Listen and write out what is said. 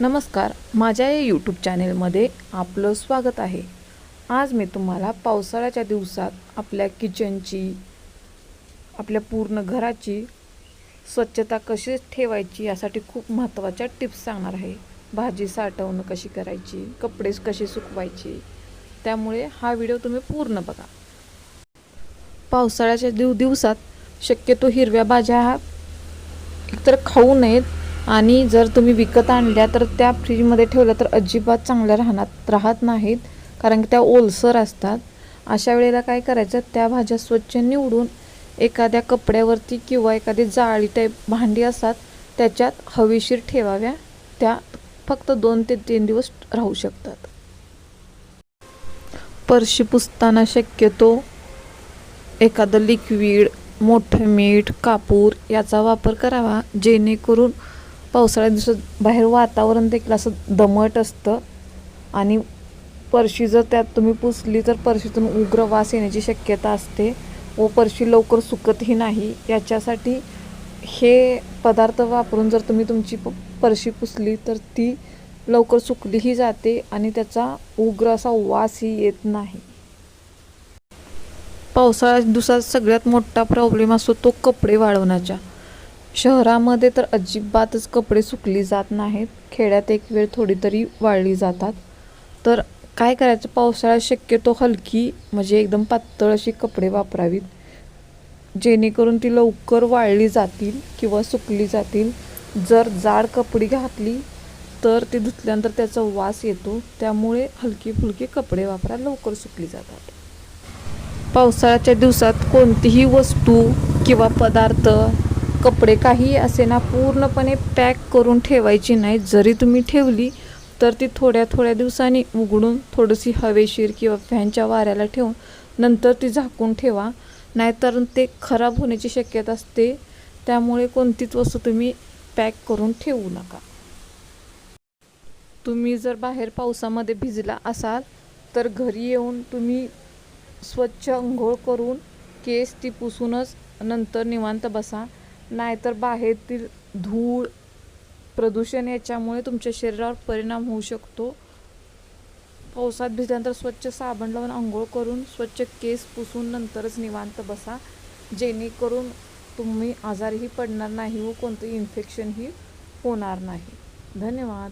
नमस्कार माझ्या या यूट्यूब चॅनेलमध्ये आपलं स्वागत आहे. आज मी तुम्हाला पावसाळ्याच्या दिवसात आपल्या किचनची आपल्या पूर्ण घराची स्वच्छता कशी ठेवायची यासाठी खूप महत्त्वाच्या टिप्स सांगणार आहे. भाजी साठवणं कशी करायची कपडे कसे सुकवायचे त्यामुळे हा व्हिडिओ तुम्ही पूर्ण बघा. पावसाळ्याच्या दिव दिवसात शक्यतो हिरव्या भाज्या ह्या एकतर खाऊ नयेत आणि जर तुम्ही विकत आणल्या तर त्या फ्रीजमध्ये ठेवल्या तर अजिबात चांगल्या राहणार राहत नाहीत. कारण की त्या ओलसर असतात. अशा वेळेला काय करायचं त्या भाज्या स्वच्छ निवडून एखाद्या कपड्यावरती किंवा एखादी जाळी टाईप भांडी असतात त्याच्यात हवेशीर ठेवाव्या. त्या फक्त दोन ते तीन दिवस राहू शकतात. परशी पुसताना शक्यतो एखादं लिक्विड मोठं मीठ कापूर याचा वापर करावा. जेणेकरून पावसाळ्या दिवसात बाहेर वातावरण देखील असं दमट असतं आणि परशी जर त्यात तुम्ही पुसली तर परशीतून उग्र वास येण्याची शक्यता असते व परशी लवकर सुकतही नाही. याच्यासाठी हे पदार्थ वापरून जर तुम्ही तुमची प परशी पुसली तर ती लवकर सुकलीही जाते आणि त्याचा उग्र असा वासही येत नाही. पावसाळ्या दिवसात सगळ्यात मोठा प्रॉब्लेम असतो तो कपडे वाळवण्याचा. शहरामध्ये तर अजिबातच कपडे सुकली जात नाहीत. खेड्यात एक वेळ थोडी तरी वाळली जातात. तर काय करायचं? पावसाळ्यात शक्यतो हलकी म्हणजे एकदम पातळ अशी कपडे वापरावीत. जेणेकरून ती लवकर वाळली जातील किंवा सुकली जातील. जर जाड कपडी घातली तर ती धुतल्यानंतर त्याचा वास येतो. त्यामुळे हलकी फुलकी कपडे वापरा लवकर सुकली जातात. पावसाळ्याच्या दिवसात कोणतीही वस्तू किंवा पदार्थ कपडे काही असे ना पूर्णपणे पॅक करून ठेवायची नाही जरी तुम्ही ठेवली तर ती थोड्या थोड्या दिवसांनी उघडून थोडीशी हवेशीर किंवा फॅनच्या वाऱ्याला ठेवून नंतर ती झाकून ठेवा. नाहीतर ते खराब होण्याची शक्यता असते. त्यामुळे कोणतीच वस्तू तुम्ही पॅक करून ठेवू नका. तुम्ही जर बाहेर पावसामध्ये भिजला असाल तर घरी येऊन तुम्ही स्वच्छ अंघोळ करून केस ती पुसूनच नंतर निवांत बसा. नाहीतर बाहेरील धूळ प्रदूषण याच्यामुळे तुमच्या शरीरावर परिणाम होऊ शकतो. पावसात भिजल्यानंतर स्वच्छ साबण लावून आंघोळ करून स्वच्छ केस पुसून नंतरच निवांत बसा. जेणेकरून तुम्ही आजारही पडणार नाही व कोणतंही इन्फेक्शनही होणार नाही. धन्यवाद.